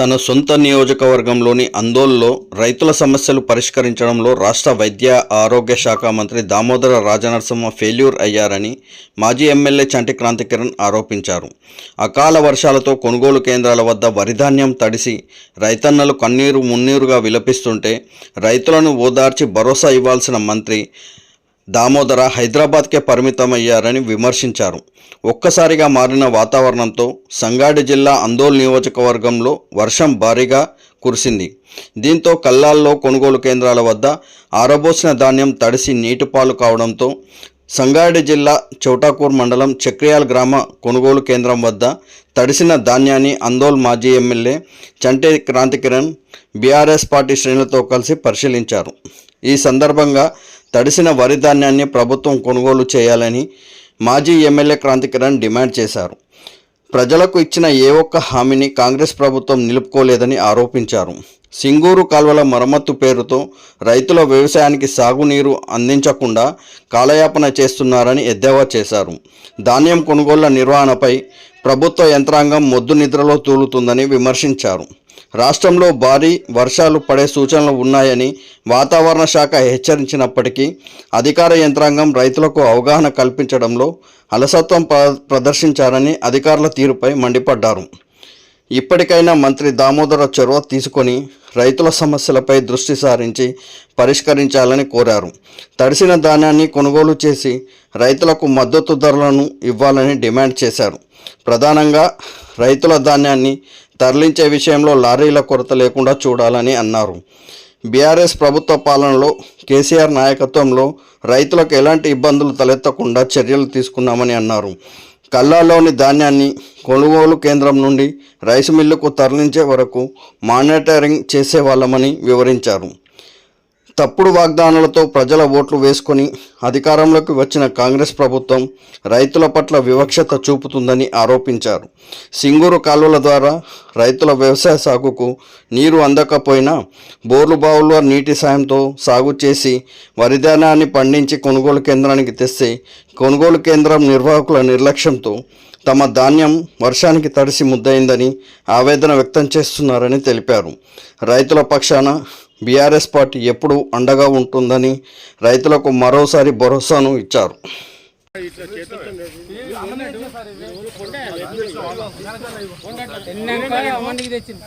తన సొంత నియోజకవర్గంలోని అందోల్లో రైతుల సమస్యలు పరిష్కరించడంలో రాష్ట్ర వైద్య ఆరోగ్య శాఖ మంత్రి దామోదర రాజనరసింహ ఫెయిల్యూర్ అయ్యారని మాజీ ఎమ్మెల్యే చంటి క్రాంతికిరణ్ ఆరోపించారు. అకాల వర్షాలతో కొనుగోలు కేంద్రాల వద్ద వరిధాన్యం తడిసి రైతన్నలు కన్నీరు మున్నీరుగా విలపిస్తుంటే రైతులను ఓదార్చి భరోసా ఇవ్వాల్సిన మంత్రి దామోదర హైదరాబాద్కే పరిమితమయ్యారని విమర్శించారు. ఒక్కసారిగా మారిన వాతావరణంతో సంగారెడ్డి జిల్లా అందోల్ నియోజకవర్గంలో వర్షం భారీగా కురిసింది. దీంతో కల్లాల్లో కొనుగోలు కేంద్రాల వద్ద ఆరబోసిన ధాన్యం తడిసి నీటిపాలు కావడంతో సంగారెడ్డి జిల్లా చౌటాకూర్ మండలం చక్రియాల్ గ్రామ కొనుగోలు కేంద్రం వద్ద తడిసిన ధాన్యాన్ని అందోల్ మాజీ MLA Chanti Kranthi Kiran BRS party శ్రేణులతో కలిసి పరిశీలించారు. ఈ సందర్భంగా తడిసిన వరి ధాన్యాన్ని ప్రభుత్వం కొనుగోలు చేయాలని మాజీ ఎమ్మెల్యే క్రాంతికిరణ్ డిమాండ్ చేశారు. ప్రజలకు ఇచ్చిన ఏ ఒక్క హామీని కాంగ్రెస్ ప్రభుత్వం నిలుపుకోలేదని ఆరోపించారు. సింగూరు కాల్వల మరమ్మత్తు పేరుతో రైతుల వ్యవసాయానికి సాగునీరు అందించకుండా కాలయాపన చేస్తున్నారని ఎద్దేవా చేశారు. ధాన్యం కొనుగోళ్ళ నిర్వహణపై ప్రభుత్వ యంత్రాంగం మొద్దు నిద్రలో తూలుతుందని విమర్శించారు. రాష్ట్రంలో భారీ వర్షాలు పడే సూచనలు ఉన్నాయని వాతావరణ శాఖ హెచ్చరించినప్పటికీ అధికార యంత్రాంగం రైతులకు అవగాహన కల్పించడంలో అలసత్వం ప్ర- ప్రదర్శించారని అధికారుల తీరుపై మండిపడ్డారు. ఇప్పటికైనా మంత్రి దామోదర చొరవ తీసుకొని రైతుల సమస్యలపై దృష్టి సారించి పరిష్కరించాలని కోరారు. తడిసిన ధాన్యాన్ని కొనుగోలు చేసి రైతులకు మద్దతు ధరలను ఇవ్వాలని డిమాండ్ చేశారు. ప్రధానంగా రైతుల ధాన్యాన్ని తరలించే విషయంలో లారీల కొరత లేకుండా చూడాలని అన్నారు. బీఆర్ఎస్ ప్రభుత్వ పాలనలో కేసీఆర్ నాయకత్వంలో రైతులకు ఎలాంటి ఇబ్బందులు తలెత్తకుండా చర్యలు తీసుకున్నామని అన్నారు. కల్లాలోని ధాన్యాన్ని కొనుగోలు కేంద్రం నుండి రైస్ మిల్లుకు తరలించే వరకు మానిటరింగ్ చేసేవాళ్ళమని వివరించారు. తప్పుడు వాగ్దానాలతో ప్రజల ఓట్లు వేసుకొని అధికారంలోకి వచ్చిన కాంగ్రెస్ ప్రభుత్వం రైతుల పట్ల వివక్షత చూపుతుందని ఆరోపించారు. సింగూరు కాలువల ద్వారా రైతుల వ్యవసాయ సాగుకు నీరు అందకపోయినా బోర్లు బావుల నీటి సాయంతో సాగు చేసి వరిధాన్యాన్ని పండించి కొనుగోలు కేంద్రానికి తెస్తే కొనుగోలు కేంద్రం నిర్వాహకుల నిర్లక్ష్యంతో తమ ధాన్యం వర్షానికి తడిసి ముద్దయిందని ఆవేదన వ్యక్తం చేస్తున్నారని తెలిపారు. రైతుల పక్షాన బీఆర్ఎస్ పార్టీ ఎప్పుడు అండగా ఉంటుందని రైతులకు మరోసారి భరోసాను ఇచ్చారు. తెచ్చింది?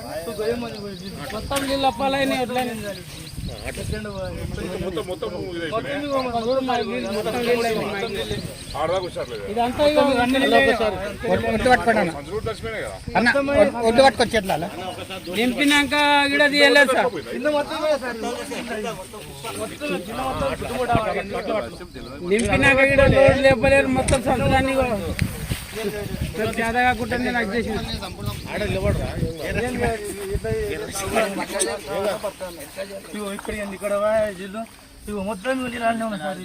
ఒడ్డు పట్టుకొచ్చి ఎట్లా నింపినాక కూడా. తీయలేదు సార్ నింపినాక కూడా లోడ్ లేపలేరు మొత్తం సంతకాన్ని జాదా కాకుండా నాకు చేసిన. ఇగో ఇక్కడ ఇక్కడ జిల్లు ఇగో మొత్తం నీళ్ళనే ఉన్నాయి సార్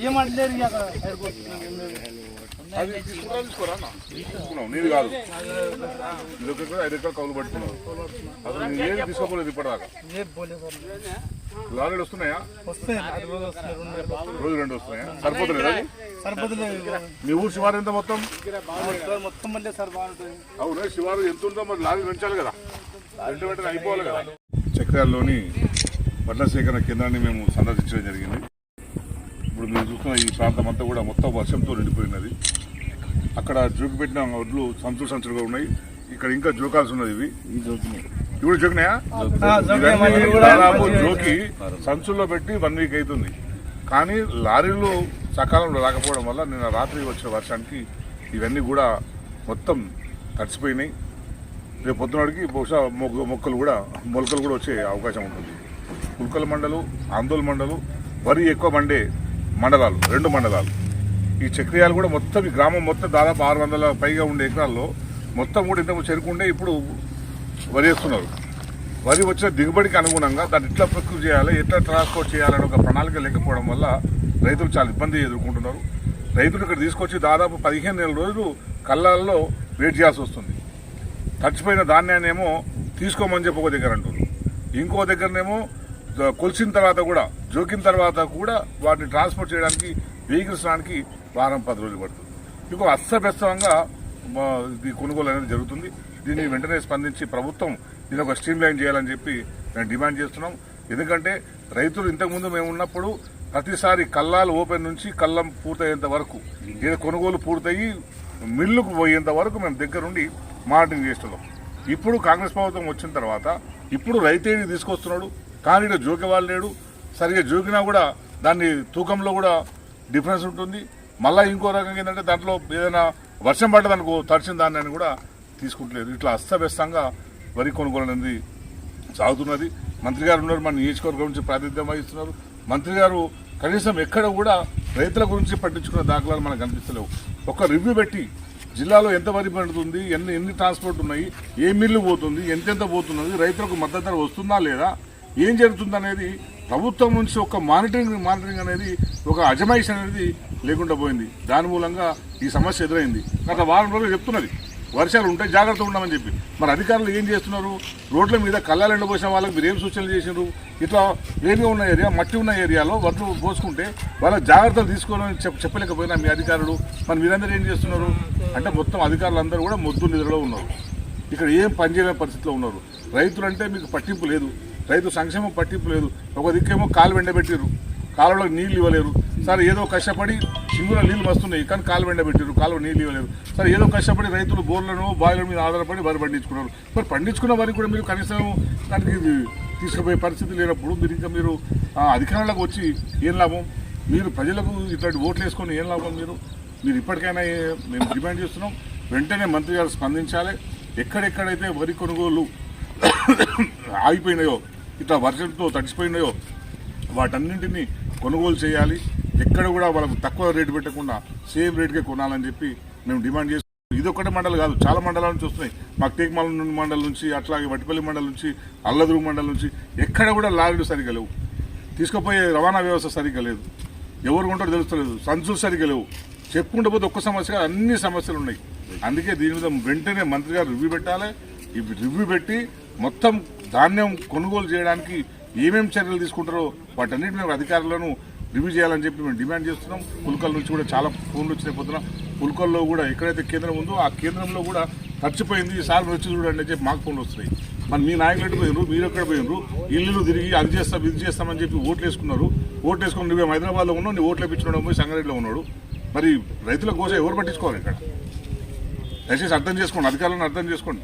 ఏమంటలేరు అక్కడ అది తీసుకుంటా తీసుకోరా అన్న? తీసుకున్నావు నీది కాదు. ఇది ఒక ఎకరా, ఐదు ఎకరాలు కౌలు పట్టుకున్నావు. అసలు నేను ఏది తీసుకోలేదు ఇప్పటిదాకా. లారీలు వస్తున్నాయా? రోజు రెండు వస్తున్నాయా? సరిపోతలేదు మీ ఊరు శివారు ఎంత మొత్తం? అవునా? శివారు ఎంత ఉందో మరి లారీ పెంచాలి కదా. వెంట వెంటనే అయిపోవాలి కదా. చక్రాల్లోని వడ్ల సేకరణ కేంద్రాన్ని మేము సందర్శించడం జరిగింది. ఇప్పుడు మీరు చూస్తున్న ఈ ప్రాంతం అంతా కూడా మొత్తం వర్షంతో నిండిపోయినది. అక్కడ జోకి పెట్టిన వడ్లు సంచులు సంచులుగా ఉన్నాయి. ఇక్కడ ఇంకా జోకాల్సి ఉన్నది ఇవి. ఇప్పుడు జోకినాయా? దాదాపు జోకి సంచుల్లో పెట్టి వన్ వీక్ అవుతుంది. కానీ లారీలు సకాలంలో రాకపోవడం వల్ల నిన్న రాత్రి వచ్చిన వర్షానికి ఇవన్నీ కూడా మొత్తం తడిసిపోయినాయి. రేపు పొద్దునడికి బహుశా మొగ్గ మొక్కలు కూడా మొలకలు కూడా వచ్చే అవకాశం ఉంటుంది. కుల్కల మండలు ఆందోళన మండలు వరి ఎక్కువ మండే మండలాలు రెండు మండలాలు. ఈ చక్రియాలు కూడా మొత్తం ఈ గ్రామం మొత్తం దాదాపు ఆరు వందల పైగా ఉండే ఎకరాల్లో మొత్తం కూడా ఇంతకు చెరుకుండే ఇప్పుడు వరి వేస్తున్నారు. వరి వచ్చిన దిగుబడికి అనుగుణంగా దాన్ని ఎట్లా ప్రకృతి చేయాలి ఎట్లా ట్రాన్స్పోర్ట్ చేయాలని ఒక ప్రణాళిక లేకపోవడం వల్ల రైతులు చాలా ఇబ్బంది ఎదుర్కొంటున్నారు. రైతులు ఇక్కడ తీసుకొచ్చి దాదాపు పదిహేను నెల రోజులు కళ్ళల్లో వెయిట్ చేయాల్సి వస్తుంది. తడిచిపోయిన ధాన్యాన్ని ఏమో తీసుకోమని చెప్పి ఒక దగ్గర అంటున్నారు. ఇంకో దగ్గరనేమో కొలిసిన తర్వాత కూడా జోకిన తర్వాత కూడా వాటిని ట్రాన్స్పోర్ట్ చేయడానికి వెహికల్స్ రావడానికి వారం పది రోజులు పడుతుంది. ఇంకో అస్తవ్యస్తంగా మా ఇది కొనుగోలు అనేది జరుగుతుంది. దీన్ని వెంటనే స్పందించి ప్రభుత్వం దీని ఒక స్ట్రీమ్ లైన్ చేయాలని చెప్పి మేము డిమాండ్ చేస్తున్నాం. ఎందుకంటే రైతులు ఇంతకుముందు మేము ఉన్నప్పుడు ప్రతిసారి కల్లాలు ఓపెన్ నుంచి కల్లం పూర్తయ్యేంత వరకు ఏదో కొనుగోలు పూర్తయి మిల్లుకు పోయేంత వరకు మేము దగ్గరుండి మానిటరింగ్ చేస్తున్నాం. ఇప్పుడు కాంగ్రెస్ ప్రభుత్వం వచ్చిన తర్వాత ఇప్పుడు రైతేని తీసుకొస్తున్నాడు కానీ ఇక్కడ జోకేవాళ్ళు లేడు. సరిగా జోకినా కూడా దాన్ని తూకంలో కూడా డిఫరెన్స్ ఉంటుంది. మళ్ళీ ఇంకో రకంగా ఏంటంటే దాంట్లో ఏదైనా వర్షం పడ్డదనుకో తడిచిన దాన్ని అని కూడా తీసుకుంటలేదు. ఇట్లా అస్తవ్యస్తంగా వరి కొనుగోలు అనేది సాగుతున్నది. మంత్రి గారు ఉన్నారు మన నియోజకవర్గం నుంచి ప్రాతినిధ్యం వహిస్తున్నారు. మంత్రి గారు కనీసం ఎక్కడ కూడా రైతుల గురించి పట్టించుకున్న దాఖలాలు మనకు కనిపిస్తలేవు. ఒక రివ్యూ పెట్టి జిల్లాలో ఎంత వరి పండుతుంది ఎన్ని ఎన్ని ట్రాన్స్పోర్ట్ ఉన్నాయి ఏ మిల్లు పోతుంది ఎంతెంత పోతున్నది రైతులకు మద్దతు ధర వస్తుందా లేదా ఏం జరుగుతుంది అనేది ప్రభుత్వం నుంచి ఒక మానిటరింగ్ మానిటరింగ్ అనేది ఒక అజమాయిష్ అనేది లేకుండా పోయింది. దాని మూలంగా ఈ సమస్య ఎదురైంది. గత వారం రోజులు చెప్తున్నది. వర్షాలు ఉంటాయి జాగ్రత్తగా ఉండమని చెప్పి. మరి అధికారులు ఏం చేస్తున్నారు? రోడ్ల మీద కళ్ళాలు ఎండబోసిన వాళ్ళకి మీరు ఏం సూచనలు చేసినారు ఇట్లా వేడిగా ఉన్న ఏరియా మట్టి ఉన్న ఏరియాలో వడ్లు పోసుకుంటే వాళ్ళ జాగ్రత్తలు తీసుకోవాలని చెప్పలేకపోయినా మీ అధికారులు. మరి మీరందరూ ఏం చేస్తున్నారు? అంటే మొత్తం అధికారులందరూ కూడా మొద్దు నిద్రలో ఉన్నారు. ఇక్కడ ఏం పనిచేయలేని పరిస్థితిలో ఉన్నారు. రైతులు అంటే మీకు పట్టింపు లేదు. రైతు సంక్షేమం పట్టింపు లేదు. ఒక దిక్కేమో కాలు వెండబెట్టారు కాలువలో నీళ్ళు ఇవ్వలేరు. సరే ఏదో కష్టపడి సింగులో నీళ్ళు వస్తున్నాయి కానీ కాలు వెండబెట్టారు కాలువ నీళ్ళు ఇవ్వలేరు. సరే ఏదో కష్టపడి రైతులు బోర్లను బాయిల మీద ఆధారపడి వరి పండించుకున్నారు. మరి పండించుకున్న వరకు కూడా మీరు కనీసం దానికి ఇది తీసుకుపోయే పరిస్థితి లేనప్పుడు మీరు ఇంకా మీరు అధికారులకు అధికారంలోకి వచ్చి ఏం లాభం? మీరు ప్రజలకు ఇట్లాంటి ఓట్లు వేసుకొని ఏం లాభం మీరు? మీరు ఇప్పటికైనా మేము డిమాండ్ చేస్తున్నాం. వెంటనే మంత్రి గారు స్పందించాలి. ఎక్కడెక్కడైతే వరి కొనుగోలు ఆగిపోయినాయో ఇట్లా వర్షంతో తడిసిపోయినాయో వాటన్నింటినీ కొనుగోలు చేయాలి. ఎక్కడ కూడా వాళ్ళకు తక్కువ రేటు పెట్టకుండా సేమ్ రేటుకే కొనాలని చెప్పి మేము డిమాండ్ చేస్తున్నాం. ఇది ఒక్కటే మండలం కాదు చాలా మండలాల నుంచి వస్తున్నాయి. మాకు టేక్మాల మండలం నుంచి అట్లాగే వట్టిపల్లి మండలం నుంచి అల్లదురు మండలం నుంచి ఎక్కడ కూడా లారీలు సరిగా లేవు. తీసుకుపోయే రవాణా వ్యవస్థ సరిగ్గా లేదు. ఎవరు ఉంటారో తెలుస్తలేదు. సంచులు సరిగ్గా లేవు. చెప్పుకుంటూ పోతే ఒక్క సమస్య అన్ని సమస్యలు ఉన్నాయి. అందుకే దీని మీద వెంటనే మంత్రి గారు రివ్యూ పెట్టాలి. రివ్యూ పెట్టి మొత్తం ధాన్యం కొనుగోలు చేయడానికి ఏమేమి చర్యలు తీసుకుంటారో వాటన్నిటి మేము అధికారులను రివ్యూ చేయాలని చెప్పి మేము డిమాండ్ చేస్తున్నాం. పుల్కల్ నుంచి కూడా చాలా ఫోన్లు వచ్చినాయి పొద్దున. పుల్కల్లో కూడా ఎక్కడైతే కేంద్రం ఉందో ఆ కేంద్రంలో కూడా ఖర్చుపోయింది ఈసారి వచ్చి చూడండి అని చెప్పి మాకు ఫోన్లు వస్తున్నాయి. మరి మీ నాయకులు పోయినరు మీరు ఎక్కడ పోయినరు ఇల్లు తిరిగి అది చేస్తాం ఇది చేస్తామని చెప్పి ఓట్లు వేసుకున్నారు. ఓట్లు వేసుకుని నువ్వు హైదరాబాద్లో ఉన్నావు నీ ఓట్లు వేయించుకోవడం పోయి సంగారెడ్డిలో ఉన్నాడు. మరి రైతుల కోసం ఎవరు పట్టించుకోవాలి ఇక్కడ? దయచేసి అర్థం చేసుకోండి అధికారులను అర్థం చేసుకోండి.